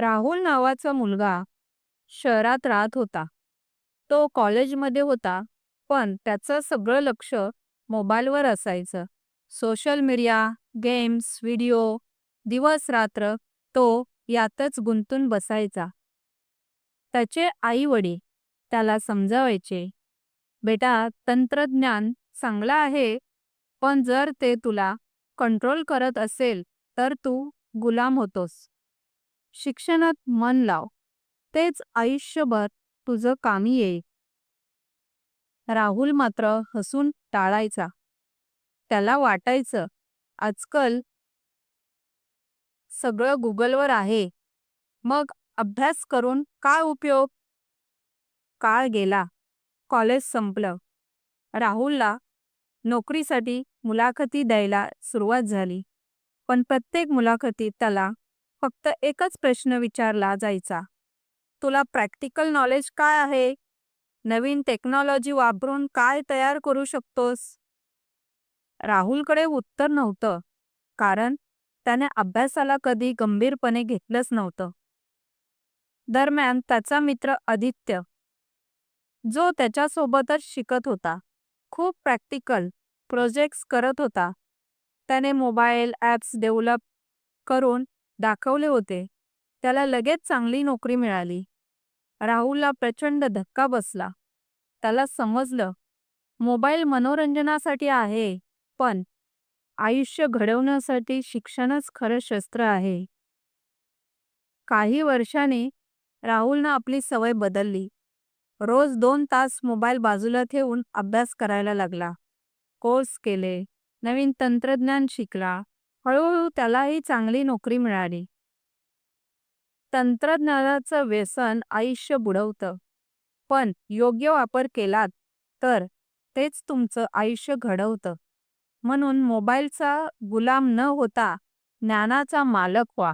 राहुल नावाचा मुलगा शहरात राहत होता. तो कॉलेजमध्ये होता, पण त्याचं सगळं लक्ष मोबाईलवर असायचं. सोशल मीडिया, गेम्स, व्हिडिओ, दिवस-रात्र तो यातच गुंतून बसायचा. त्याचे आई-वडील त्याला समजावायचे, "बेटा, तंत्रज्ञान चांगलं आहे, पण जर ते तुला कंट्रोल करत असेल तर तू गुलाम होतोस. शिक्षणात मन लाव, तेच आयुष्यभर तुझं कामी येईल." राहुल मात्र हसून टाळायचा. त्याला वाटायचं, आजकाल सगळं गुगलवर आहे, मग अभ्यास करून काय उपयोग? काळ गेला, कॉलेज संपलं. राहुलला नोकरीसाठी मुलाखती द्यायला सुरुवात झाली. पण प्रत्येक मुलाखतीत त्याला फक्त एकच प्रश्न विचारला जायचा, "तुला प्रॅक्टिकल नॉलेज काय आहे? नवीन टेक्नॉलॉजी वापरून काय तयार करू शकतोस?" राहुलकडे उत्तर नव्हतं, कारण त्याने अभ्यासाला कधी गंभीरपणे घेतलंच नव्हतं. दरम्यान त्याचा मित्र आदित्य, जो त्याच्यासोबतच शिकत होता, खूप प्रॅक्टिकल प्रोजेक्ट्स करत होता. त्याने मोबाईल ॲप्स डेव्हलप करून दाखवले होते. त्याला लगेच चांगली नोकरी मिळाली. राहुलला प्रचंड धक्का बसला. त्याला समजलं, मोबाईल मनोरंजनासाठी आहे, पण आयुष्य घडवण्यासाठी शिक्षणच खरं शस्त्र आहे. काही वर्षांनी राहुलनं आपली सवय बदलली. रोज दोन तास मोबाईल बाजूला ठेवून अभ्यास करायला लागला. कोर्स केले, नवीन तंत्रज्ञान शिकला. हळूहळू त्यालाही चांगली नोकरी मिळाली. तंत्रज्ञानाचं व्यसन आयुष्य बुडवतं, पण योग्य वापर केलात तर तेच तुमचं आयुष्य घडवतं. म्हणून मोबाईलचा गुलाम न होता ज्ञानाचा मालक व्हा.